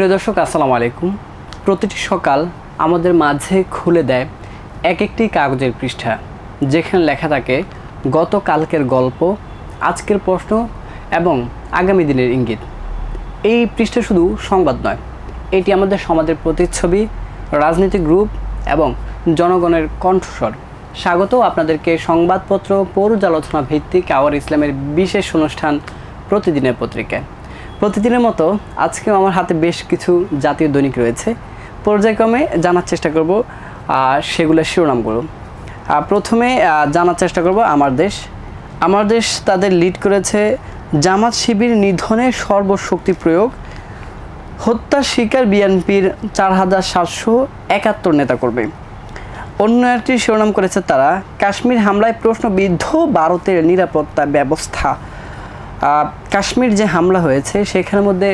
প্রিয় দর্শক, আসসালামু আলাইকুম। প্রতিটি সকাল আমাদের মাঝে খুলে দেয় এক একটি কাগজের পৃষ্ঠা, যেখানে লেখা থাকে, গতকালকের গল্প, আজকের প্রশ্ন এবং আগামী দিনের ইঙ্গিত। এই পৃষ্ঠা শুধু সংবাদ নয়, এটি আমাদের সমাজের প্রতিচ্ছবি, রাজনৈতিক গ্রুপ এবং জনগণের কণ্ঠস্বর। স্বাগত আপনাদেরকে সংবাদপত্র পর্যালোচনা ভিত্তিক আওয়ার ইসলামের বিশেষ অনুষ্ঠান প্রতিদিনের পত্রিকায়। প্রতিদিনের মতো আজকেও আমার হাতে বেশ কিছু জাতীয় দৈনিক রয়েছে। পর্যায়ক্রমে জানার চেষ্টা করব, আর সেগুলোর শিরোনামগুলো। প্রথমে জানার চেষ্টা করব আমার দেশ। আমার দেশ তাদের লিড করেছে জামাত শিবির নিধনে সর্বশক্তি প্রয়োগ, হত্যা শিকার বিএনপির চার হাজার সাতশো একাত্তর নেতা করবে অন্য একটি শিরোনাম করেছে তারা, কাশ্মীর হামলায় প্রশ্নবিদ্ধ ভারতের নিরাপত্তা ব্যবস্থা। কাশ্মীর যে হামলা হয়েছে, সেখানের মধ্যে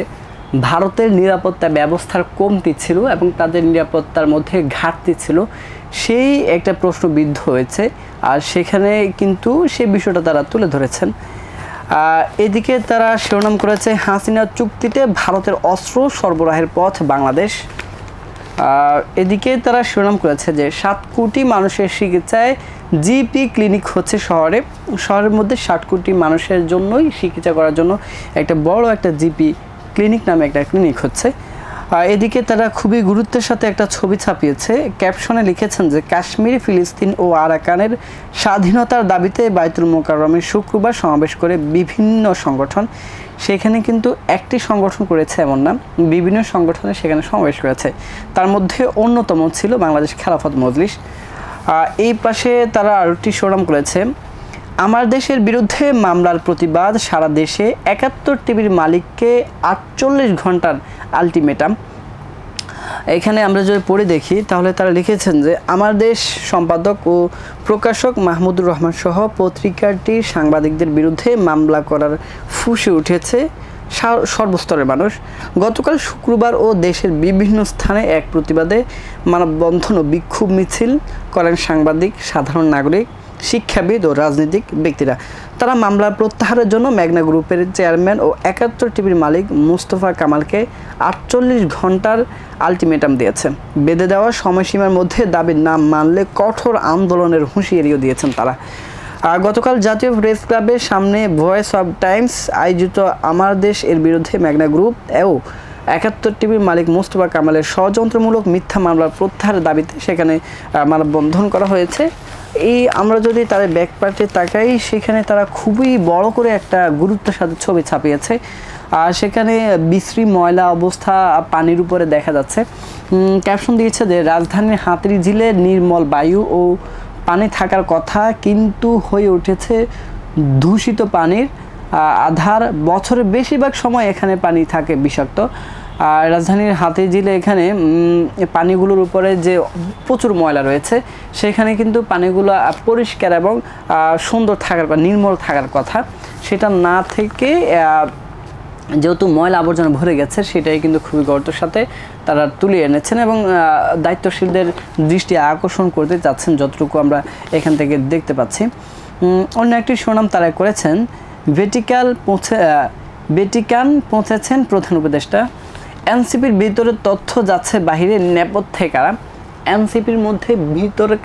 ভারতের নিরাপত্তা ব্যবস্থার কমতি ছিল এবং তাদের নিরাপত্তার মধ্যে ঘাটতি ছিল। সেই একটা প্রশ্নবিদ্ধ হয়েছে, আর সেখানে কিন্তু সেই বিষয়টা তারা তুলে ধরেছেন। এদিকে তারা শিরোনাম করেছে, হাসিনা চুক্তিতে ভারতের অস্ত্র সরবরাহের পথ বাংলাদেশ। এদিকে তারা শিরোনাম করেছে যে সাত কোটি মানুষের চিকিৎসায় জিপি ক্লিনিক হচ্ছে শহরে। শহরের মধ্যে ষাট কোটি মানুষের জন্যই চিকিৎসা করার জন্য একটা বড় একটা জিপি ক্লিনিক নামে একটা ক্লিনিক হচ্ছে। এদিকে তারা খুবই গুরুত্বের সাথে একটা ছবি ছাপিয়েছে। ক্যাপশনে লিখেছেন যে, কাশ্মীর, ফিলিস্তিন ও আরাকানের স্বাধীনতার দাবিতে বাইতুল মোকাররমে শুক্রবার সমাবেশ করে বিভিন্ন সংগঠন। সেখানে কিন্তু একটি সংগঠন করেছে এমন না বিভিন্ন সংগঠনে সেখানে সমাবেশ করেছে। তার মধ্যে অন্যতম ছিল বাংলাদেশ খেলাফত মজলিস। এই পাশে তারা আরেকটি শিরোনাম করেছে। আমার দেশের বিরুদ্ধে মামলার প্রতিবাদ সারা দেশে একাত্তর টিভির মালিককে আটচল্লিশ ঘণ্টার আলটিমেটাম। এখানে আমরা যদি পড়ে দেখি, তাহলে তারা লিখেছেন যে, আমার দেশ সম্পাদক ও প্রকাশক মাহমুদুর রহমান সহ পত্রিকাটির সাংবাদিকদের বিরুদ্ধে মামলা করার ফুসে উঠেছে সর্বস্তরের মানুষ। গতকাল শুক্রবার ও দেশের বিভিন্ন স্থানে এক প্রতিবাদে মানববন্ধন ও বিক্ষোভ মিছিল করেন সাংবাদিক, সাধারণ নাগরিক। শিক্ষাবিদ ও রাজনৈতিক ব্যক্তিরা। তারা মামলার প্রত্যাহারের জন্য মেঘনা গ্রুপের চেয়ারম্যান ও একাত্তর টিভির মালিক মুস্তফা কামালকে আটচল্লিশ ঘণ্টার আলটিমেটাম দিয়েছেন। বেঁধে দেওয়া সময়সীমার মধ্যে দাবির নাম মানলে কঠোর আন্দোলনের হুঁশিয়ারিও দিয়েছেন তারা। গতকাল জাতীয় প্রেস ক্লাবের সামনে ভয়েস অব টাইমস আয়োজিত আমার দেশ এর বিরুদ্ধে মেঘনা গ্রুপ ও একাত্তর টিভির মালিক মুস্তফা কামালের ষড়যন্ত্রমূলক মিথ্যা মামলার প্রত্যাহারের দাবিতে সেখানে মানববন্ধন করা হয়েছে। এই আমরা যদি তাদের ব্যাক পার্টে তাকাই, সেখানে তারা খুবই বড় করে একটা গুরুত্বের সাথে ছবি ছাপিয়েছে। আর সেখানে বিশ্রী ময়লা অবস্থা পানির উপরে দেখা যাচ্ছে। ক্যাপশন দিয়েছে যে, রাজধানীর হাতির ঝিলে নির্মল বায়ু ও পানি থাকার কথা কিন্তু হয়ে উঠেছে দূষিত পানির আধার। বছরের বেশিরভাগ সময় এখানে পানি থাকে বিষাক্ত। আর রাজধানীর হাতে জিলে এখানে পানিগুলোর উপরে যে প্রচুর ময়লা রয়েছে, সেখানে কিন্তু পানিগুলো পরিষ্কার এবং সুন্দর থাকার বা নির্মল থাকার কথা। সেটা না থেকে যেহেতু ময়লা আবর্জনা ভরে গেছে, সেটাই কিন্তু খুবই গর্তের সাথে তারা তুলে এনেছেন এবং দায়িত্বশীলদের দৃষ্টি আকর্ষণ করতে চাচ্ছেন যতটুকু আমরা এখান থেকে দেখতে পাচ্ছি। অন্য একটি সুনাম তারা করেছেন ভেটিক্যাল পৌঁছে ভেটিকান পৌঁছেছেন প্রধান উপদেষ্টা এনসিপির ভিতরে তথ্য যাচ্ছে বাহিরে নেপথ্যে কারা এনসিপির মধ্যে ভিতরে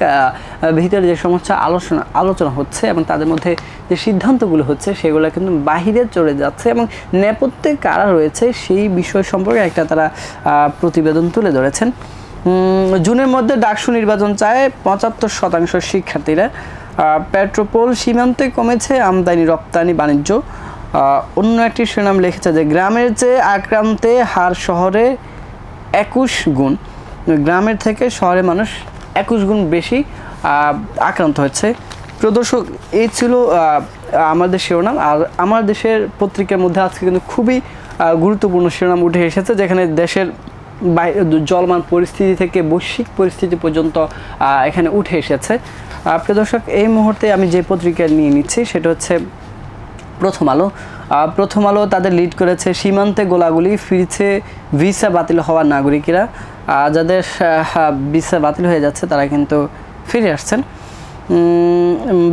ভিতরে যে সমস্ত আলোচনা আলোচনা হচ্ছে এবং তাদের মধ্যে যে সিদ্ধান্তগুলো হচ্ছে, সেগুলো কিন্তু বাহিরে চলে যাচ্ছে এবং নেপথ্যে কারা রয়েছে সেই বিষয় সম্পর্কে একটা তারা প্রতিবেদন তুলে ধরেছেন। জুনের মধ্যে ডাকসু নির্বাচন চায় পঁচাত্তর শতাংশ শিক্ষার্থীরা। পেট্রোপোল সীমান্তে কমেছে আমদানি রপ্তানি বাণিজ্য অন্য একটি সুনাম লিখেছে যে, গ্রামের চেয়ে আক্রান্তে হার শহরে একুশ গুণ। গ্রামের থেকে শহরে মানুষ একুশ গুণ বেশি আক্রান্ত হচ্ছে প্রদর্শক এই ছিল আমাদের শিরোনাম। আর আমার দেশের পত্রিকার মধ্যে আজকে কিন্তু খুবই গুরুত্বপূর্ণ শিরোনাম উঠে এসেছে, যেখানে দেশের জলমান পরিস্থিতি থেকে বৈশ্বিক পরিস্থিতি পর্যন্ত এখানে উঠে এসেছে। প্রিয় দর্শক, এই মুহূর্তে আমি যে পত্রিকা নিয়ে নিচ্ছি, সেটা হচ্ছে প্রথম আলো। প্রথম আলো তাদের লিড করেছে সীমান্তে গোলাগুলি, ফিরছে ভিসা বাতিল হওয়া নাগরিকেরা। যাদের ভিসা বাতিল হয়ে যাচ্ছে তারা কিন্তু ফিরে আসছেন।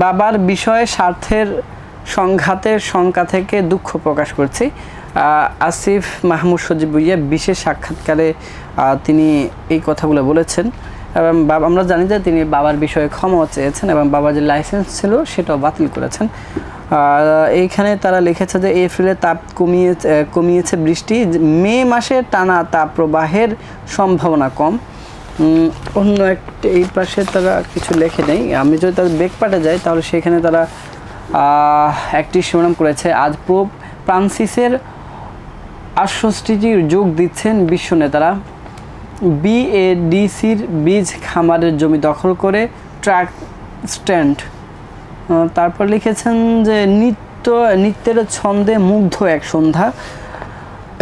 বাবার বিষয়ে স্বার্থের সংঘাতের শঙ্কা থেকে দুঃখ প্রকাশ করছি। আসিফ মাহমুদ সজিব ভুইয়া বিশেষ সাক্ষাৎকারে তিনি এই কথাগুলো বলেছেন। এবং আমরা জানি যে তিনি বাবার বিষয়ে ক্ষমা চেয়েছেন এবং বাবার যে লাইসেন্স ছিল সেটাও বাতিল করেছেন। এইখানে তারা লিখেছে যে এপ্রিলে তাপ কমিয়ে কমিয়েছে বৃষ্টি, মে মাসে টানা তাপ প্রবাহের সম্ভাবনা কম। অন্য একটা, এই পাশে তারা কিছু লেখে নেই। আমি যদি তাদের বেগ পাটে যাই, তাহলে সেখানে তারা একটি শিরোনাম করেছে, আজ প্রোপ ফ্রান্সিসের আশ্বস্তিটির যোগ দিচ্ছেন বিশ্ব নেতারা। বিএডিসির বীজ খামারের জমি দখল করে ট্রাক স্ট্যান্ড। তারপর লিখেছেন যে নৃত্য, নৃত্যের ছন্দে মুগ্ধ এক সন্ধ্যা।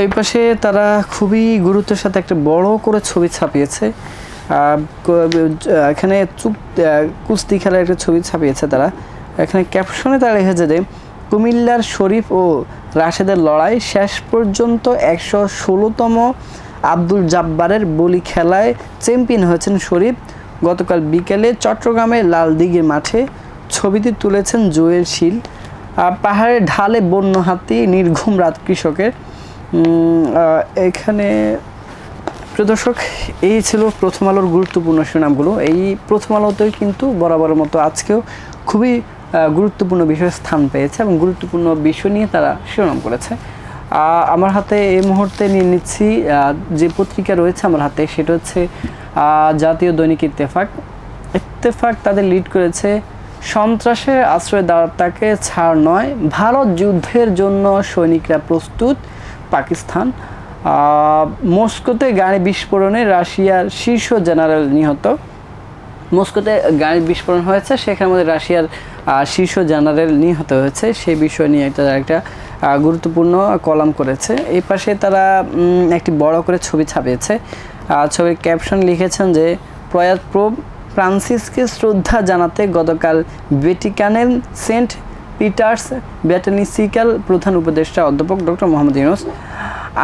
এই পাশে তারা খুবই গুরুত্বের সাথে একটা বড় করে ছবি ছাপিয়েছে। এখানে চুপ কুস্তি খেলার একটা ছবি ছাপিয়েছে তারা। এখানে ক্যাপশনে তারা লিখেছে যে, কুমিল্লার শরীফ ও রাশেদের লড়াই শেষ পর্যন্ত একশো ষোলোতম আব্দুল জাব্বারের বলি খেলায় চ্যাম্পিয়ন হয়েছেন শরীফ। গতকাল বিকেলে চট্টগ্রামের লালদিঘির মাঠে ছবিটি তুলেছেন জুয়েল শীল। পাহাড়ের ঢালে বন্য হাতি, নির্ঘুম রাত কৃষকের। এখানে প্রিয় দর্শক, এই ছিল প্রথম আলোর গুরুত্বপূর্ণ শিরোনামগুলো। এই প্রথম আলোতে কিন্তু বরাবরের মতো আজকেও খুবই গুরুত্বপূর্ণ বিষয় স্থান পেয়েছে এবং গুরুত্বপূর্ণ বিষয় নিয়ে তারা শিরোনাম করেছে। আমার হাতে এই মুহূর্তে নিয়ে নিচ্ছি যে পত্রিকা রয়েছে আমার হাতে, সেটা হচ্ছে জাতীয় দৈনিক ইত্তেফাক। ইত্তেফাক তাদের লিড করেছে সন্ত্রাসের আশ্রয় তাকে ছাড় নয়, ভারত যুদ্ধের জন্য সৈনিকরা প্রস্তুত, পাকিস্তান। মস্কোতে গাড়ি বিস্ফোরণে রাশিয়ার শীর্ষ জেনারেল নিহত। মস্কোতে গাড়ির বিস্ফোরণ হয়েছে সেখানের মধ্যে রাশিয়ার শীর্ষ জেনারেল নিহত হয়েছে। সে বিষয় নিয়ে তারা একটা গুরুত্বপূর্ণ কলাম করেছে। এই পাশে তারা একটি বড় করে ছবি ছাপিয়েছে। ছবির ক্যাপশন লিখেছেন যে, প্রয়াত প্রোব ফ্রান্সিসকে শ্রদ্ধা জানাতে গতকাল ভ্যাটিকানের সেন্ট পিটার্স ব্যাটানিসিক্যাল প্রধান উপদেষ্টা অধ্যাপক ডক্টর মোহাম্মদ ইউনুস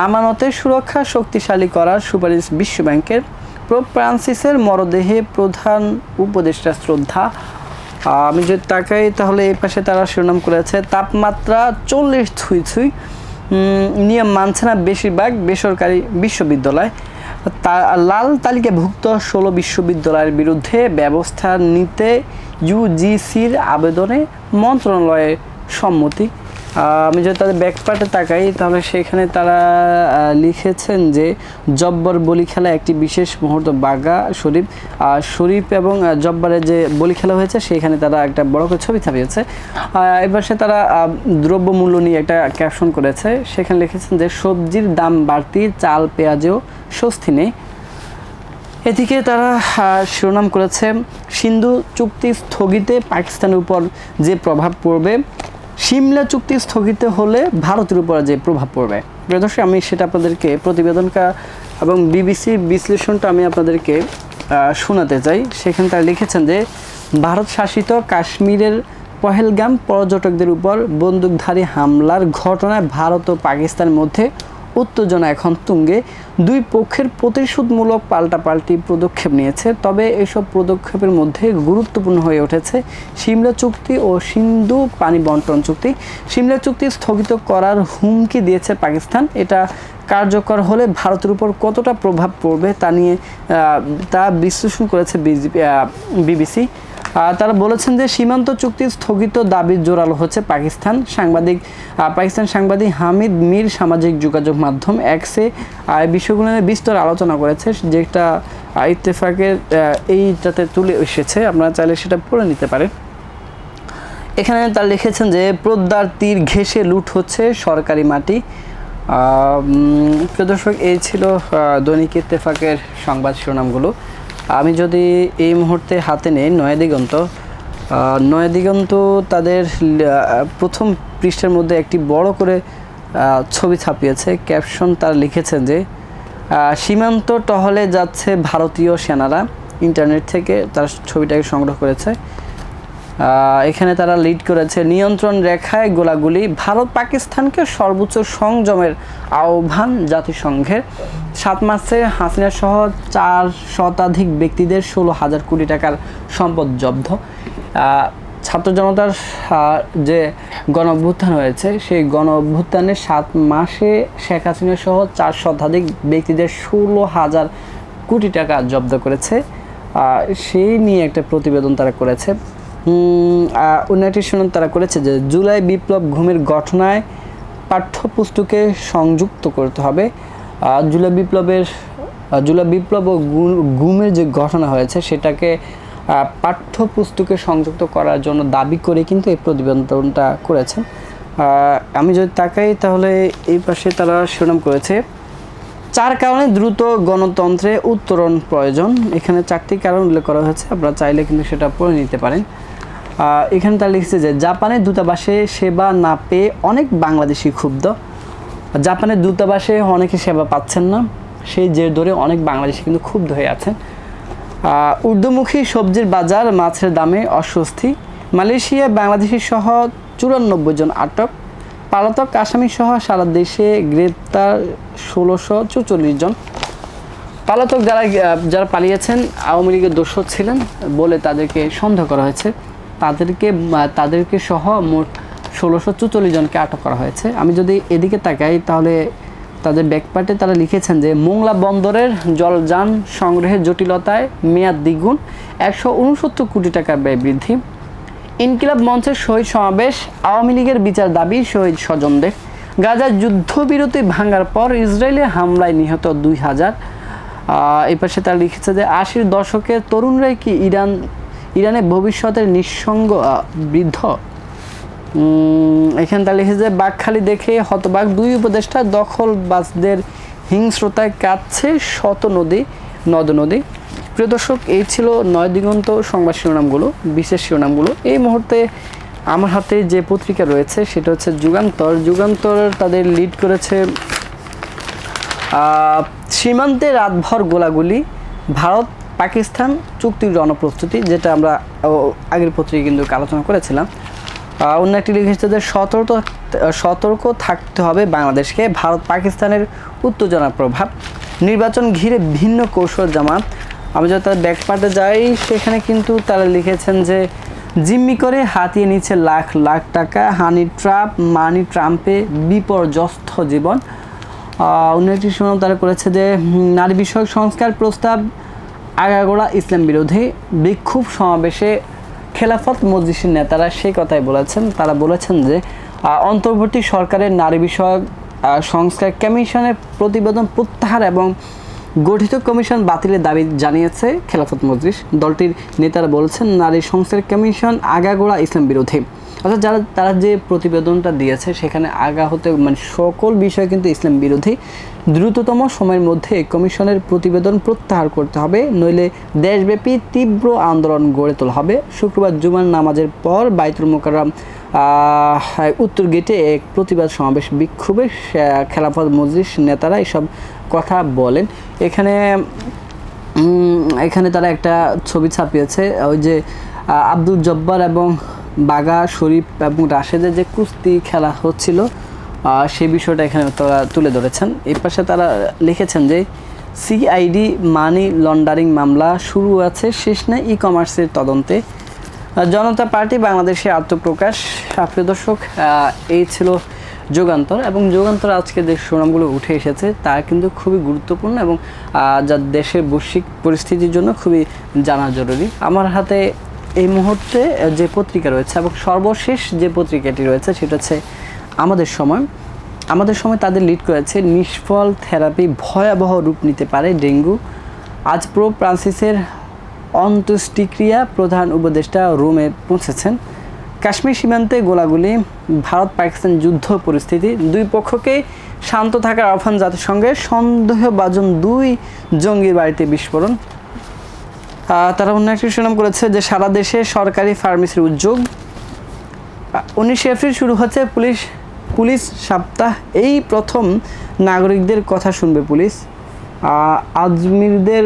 আমানতের সুরক্ষা শক্তিশালী করার সুপারিশ বিশ্বব্যাংকের প্রোপ ফ্রান্সিসের মরদেহে প্রধান উপদেষ্টা শ্রদ্ধা। আমি যদি তাকাই তাহলে এই পাশে তারা শিরোনাম করেছে, তাপমাত্রা চল্লিশ ছুঁই ছুঁই নিয়ম মানছে না বেশিরভাগ বেসরকারি বিশ্ববিদ্যালয়। লাল তালিকাভুক্ত ষোলো বিশ্ববিদ্যালয়ের বিরুদ্ধে ব্যবস্থা নিতে ইউজিসির আবেদনে মন্ত্রণালয়ের সম্মতি আমি যদি তাদের ব্যাকপার্টে তাকাই, তাহলে সেখানে তারা লিখেছেন যে জব্বর বলি খেলা একটি বিশেষ মুহূর্ত বাগা শরীফ। আর শরীফ এবং জব্বারের যে বলি খেলা হয়েছে, সেখানে তারা একটা বড় করে ছবি ছাপিয়েছে। এবার সে তারা দ্রব্যমূল্য নিয়ে একটা ক্যাপশন করেছে। সেখানে লিখেছেন যে, সবজির দাম বাড়তি, চাল, পেঁয়াজেও স্বস্তি নেই। এদিকে তারা শিরোনাম করেছে, সিন্ধু চুক্তি স্থগিতে পাকিস্তানের উপর যে প্রভাব পড়বে সিমলা চুক্তি স্থগিত হলে ভারতের উপর যে প্রভাব পড়বে। প্রিয়দর্শক আমি সেটা আপনাদেরকে প্রতিবেদনটা এবং বিবিসির বিশ্লেষণটা আমি আপনাদেরকে শোনাতে চাই। সেখানে তারা লিখেছেন যে, ভারত শাসিত কাশ্মীরের পহেলগাম পর্যটকদের উপর বন্দুকধারী হামলার ঘটনায় ভারত ও পাকিস্তানের মধ্যে উত্তেজনা এখন তুঙ্গে। দুই পক্ষের প্রতিশোধমূলক পাল্টাপাল্টি পদক্ষেপ নিয়েছে, তবে এসব পদক্ষেপের মধ্যে গুরুত্বপূর্ণ হয়ে উঠেছে সিমলা চুক্তি ও সিন্ধু পানি বন্টন চুক্তি। সিমলা চুক্তি স্থগিত করার হুমকি দিয়েছে পাকিস্তান। এটা কার্যকর হলে ভারতের উপর কতটা প্রভাব পড়বে তা নিয়ে তা বিশ্লেষণ করেছে বিবিসি। তারা বলেছেন যে সীমান্ত চুক্তি স্থগিত দাবি জোরালো হচ্ছে পাকিস্তান। সাংবাদিক পাকিস্তান সাংবাদিক হামিদ মীর সামাজিক যোগাযোগ মাধ্যম এক্সে বিষয়গুলো বিস্তর আলোচনা করেছে যেটা ইত্তেফাকের এইটাতে তুলে এসেছে। আপনারা চাইলে সেটা পড়ে নিতে পারেন। এখানে তারা লিখেছেন যে প্রদ্যার তীর ঘেঁষে লুট হচ্ছে সরকারি মাটি। আহ, উম, প্রিয় দর্শক এই ছিল দৈনিক ইত্তেফাকের সংবাদ শিরোনামগুলো। আমি যদি এই মুহূর্তে হাতে নেই নয়া দিগন্ত নয় দিগন্ত তাদের প্রথম পৃষ্ঠের মধ্যে একটি বড় করে ছবি ছাপিয়েছে। ক্যাপশন তার লিখেছেন যে সীমান্ত টহলে যাচ্ছে ভারতীয় সেনারা। ইন্টারনেট থেকে তার ছবিটাকে সংগ্রহ করেছে। এখানে তারা লিড করেছে নিয়ন্ত্রণ রেখায় গোলাগুলি ভারত পাকিস্তানকে সর্বোচ্চ সংযমের আহ্বান জাতিসংঘের। সাত মাসে হাসিনা সহ চার শতাধিক ব্যক্তিদের ষোলো হাজার কোটি টাকার সম্পদ জব্দ। ছাত্র জনতার যে গণ অভ্যুত্থান হয়েছে, সেই গণ অভ্যুত্থানের সাত মাসে শেখ হাসিনা সহ চার শতাধিক ব্যক্তিদের ষোলো হাজার কোটি টাকা জব্দ করেছে। সেই নিয়ে একটা প্রতিবেদন তারা করেছে। আহ, শুনুন তারা করেছে যে জুলাই বিপ্লব ঘুমের ঘটনায় পাঠ্যপুস্তকে সংযুক্ত করতে হবে। জুলাই বিপ্লবের জুলাই বিপ্লব ও গুমের যে ঘটনা হয়েছে সেটাকে পাঠ্যপুস্তকে সংযুক্ত করার জন্য দাবি করে কিন্তু এই প্রতিবেদনটা করেছে আমি যদি তাকাই তাহলে এই পাশে তারা শিরোনাম করেছে চার কারণে দ্রুত গণতন্ত্রে উত্তরণ প্রয়োজন। এখানে চারটি কারণ উল্লেখ করা হয়েছে আপনারা চাইলে কিন্তু সেটা পড়ে নিতে পারেন। এখানে তারা লিখছে যে, জাপানের দূতাবাসে সেবা না পেয়ে অনেক বাংলাদেশি ক্ষুব্ধ। জাপানের দূতাবাসে অনেকে সেবা পাচ্ছেন না। সেই জের ধরে অনেক বাংলাদেশি কিন্তু ক্ষুব্ধ হয়ে আছেন। ঊর্ধ্বমুখী সবজির বাজার মাছের দামে অস্বস্তি। মালয়েশিয়া বাংলাদেশি সহ চুরানব্বই জন আটক। পালাতক আসামি সহ সারা দেশে গ্রেপ্তার ষোলোশো চুচল্লিশ জন। পালাতক যারা যারা পালিয়েছেন, আওয়ামী লীগের দোষর ছিলেন বলে তাদেরকে সন্দেহ করা হয়েছে। তাদেরকে তাদেরকে সহ মোট ষোলোশো চুচল্লিশ জনকে আটক করা হয়েছে। আমি যদি এদিকে তাকাই, তাহলে তাদের ব্যাকপার্টে তারা লিখেছেন যে, মোংলা বন্দরের জলযান সংগ্রহের জটিলতায় মেয়াদ দ্বিগুণ, একশো উনসত্তর কোটি টাকার ব্যয় বৃদ্ধি। ইনকিলাব মঞ্চের শহীদ সমাবেশ, আওয়ামী লীগের বিচার দাবি, শহীদ স্বজনদের। গাজার যুদ্ধবিরতি ভাঙার পর ইসরায়েলের হামলায় নিহত দুই হাজার। এই পাশে তারা লিখেছে যে, আশির দশকে তরুণরাই কি ইরান ইরানের ভবিষ্যতের নিঃসঙ্গ বৃদ্ধ? এখানে তারা লিখেছে বাঘখালি দেখে হতবাক দুই উপদেষ্টা দখলবাজদের হিংস্রতায় কাটছে শত নদী, নদ নদী। প্রিয় দর্শক, এই ছিল নয় দিগন্ত সংবাদ শিরোনামগুলো, বিশেষ শিরোনামগুলো। এই মুহূর্তে আমার হাতে যে পত্রিকা রয়েছে, সেটা হচ্ছে যুগান্তর। যুগান্তর তাদের লিড করেছে সীমান্তে রাতভর গোলাগুলি, ভারত পাকিস্তান চুক্তির রণপ্রস্তুতি, যেটা আমরা আগের পত্রিকায় কিন্তু আলোচনা করেছিলাম। অন্য একটি লিখেছে যে সতর্ক সতর্ক থাকতে হবে বাংলাদেশকে। ভারত পাকিস্তানের উত্তেজনার প্রভাব। নির্বাচন ঘিরে ভিন্ন কৌশল জামাত আমি যদি তার ব্যাকপার্টে যাই, সেখানে কিন্তু তারা লিখেছেন যে, জিম্মি করে হাতিয়ে নিচ্ছে লাখ লাখ টাকা। হানি ট্রাপ, মানি ট্রাম্পে বিপর্যস্ত জীবন। অন্য একটি শুনাম তারা করেছে যে, নারী বিষয়ক সংস্কার প্রস্তাব আগাগোড়া ইসলাম বিরোধী বিক্ষোভ সমাবেশে খেলাফত মজলিসের নেতারা সেই কথাই বলেছেন। তারা বলেছেন যে অন্তর্বর্তী সরকারের নারী বিষয়ক সংস্কার কমিশনের প্রতিবেদন প্রত্যাহার এবং গঠিত কমিশন বাতিলের দাবি জানিয়েছে খেলাফত মজলিস। দলটির নেতারা বলছেন, নারী সংস্থার কমিশন আগাগোড়া ইসলাম বিরোধী। অর্থাৎ যারা, তারা যে প্রতিবেদনটা দিয়েছে, সেখানে আগা হতে মানে সকল বিষয় কিন্তু ইসলাম বিরোধী। দ্রুততম সময়ের মধ্যে কমিশনের প্রতিবেদন প্রত্যাহার করতে হবে, নইলে দেশব্যাপী তীব্র আন্দোলন গড়ে তোলা হবে। শুক্রবার জুমার নামাজের পর বাইতুল মোকাররম উত্তর গেটে এক প্রতিবাদ সমাবেশ বিক্ষোভে খেলাফত মজলিস নেতারা এসব কথা বলেন। এখানে এখানে তারা একটা ছবি ছাপিয়েছে, ওই যে আব্দুল জব্বার এবং বাগা শরীফ এবং রাশেদের যে কুস্তি খেলা হচ্ছিল সেই বিষয়টা এখানে তারা তুলে ধরেছেন। এই পাশে তারা লিখেছেন যে, সিআইডি মানি লন্ডারিং মামলা শুরু আছে, শেষ নেই ই কমার্সের তদন্তে জনতা পার্টি বাংলাদেশে আত্মপ্রকাশ। প্রিয় দর্শক এই ছিল যুগান্তর এবং যুগান্তর আজকে যে সুনামগুলো উঠে এসেছে, তা কিন্তু খুবই গুরুত্বপূর্ণ এবং যা দেশের বৈশ্বিক পরিস্থিতির জন্য খুবই জানা জরুরি। আমার হাতে এই মুহূর্তে যে পত্রিকা রয়েছে এবং সর্বশেষ যে পত্রিকাটি রয়েছে, সেটা হচ্ছে আমাদের সময়। আমাদের সময় তাদের লিড করেছে নিষ্ফল থেরাপি ভয়াবহ রূপ নিতে পারে ডেঙ্গু। আজ প্রো ফ্রান্সিসের অন্ত্যেষ্টিক্রিয়া প্রধান উপদেষ্টা রোমে পৌঁছেছেন। কাশ্মীর সীমান্তে গোলাগুলি ভারত পাকিস্তান যুদ্ধ পরিস্থিতি, দুই পক্ষকেই শান্ত থাকার আহ্বান জাতিসংঘের সন্দেহভাজন দুই জঙ্গির বাড়িতে বিস্ফোরণ। তারা অন্য একটি সুনাম করেছে যে সারা দেশে সরকারি ফার্মেসির উদ্যোগ। উনিশে এপ্রিল শুরু হচ্ছে পুলিশ পুলিশ সপ্তাহ। এই প্রথম নাগরিকদের কথা শুনবে পুলিশ। আজমিরদের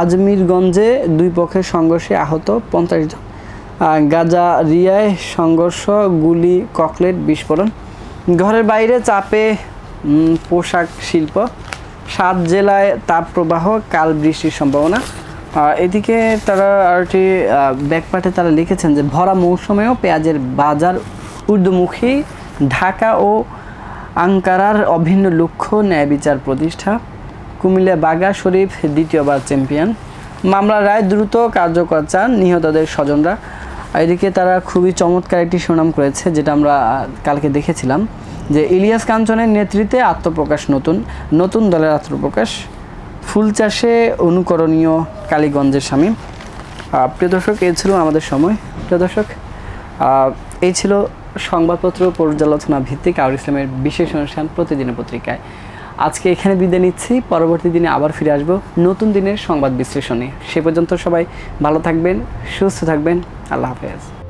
আজমিরগঞ্জে দুই পক্ষের সংঘর্ষে আহত পঞ্চাশ জন। গাজা রিয়ায় সংঘর্ষ, গুলি, ককলেট বিস্ফোরণ। ঘরের বাইরে চাপে পোশাক শিল্প। সাত জেলায় তাপপ্রবাহ, কাল বৃষ্টির সম্ভাবনা। এদিকে তারা আরটি ব্যাকপার্টে তারা লিখেছেন যে, ভরা মৌসুমেও পেঁয়াজের বাজার ঊর্ধ্বমুখী। ঢাকা ও আঙ্কারার অভিন্ন লক্ষ্য ন্যায় বিচার প্রতিষ্ঠা। কুমিল্লা বাগা শরীফ দ্বিতীয়বার চ্যাম্পিয়ন। মামলার রায় দ্রুত কার্যকর চান নিহতদের স্বজনরা। এদিকে তারা খুবই চমৎকার একটি সুনাম করেছে, যেটা আমরা কালকে দেখেছিলাম, যে ইলিয়াস কাঞ্চনের নেতৃত্বে আত্মপ্রকাশ নতুন নতুন দলের আত্মপ্রকাশ। ফুল চাষে অনুকরণীয় কালীগঞ্জের স্বামী। প্রিয় দর্শক, এই ছিল আমাদের সময়। প্রিয় দর্শক এই ছিল সংবাদপত্র পর্যালোচনা ভিত্তিক আউর ইসলামের বিশেষ অনুষ্ঠান প্রতিদিনের পত্রিকায়। আজকে এখানে বিদায় নিচ্ছি। পরবর্তী দিনে আবার ফিরে আসব নতুন দিনের সংবাদ বিশ্লেষণে। সে পর্যন্ত সবাই ভালো থাকবেন, সুস্থ থাকবেন। আল্লাহ হাফেজ।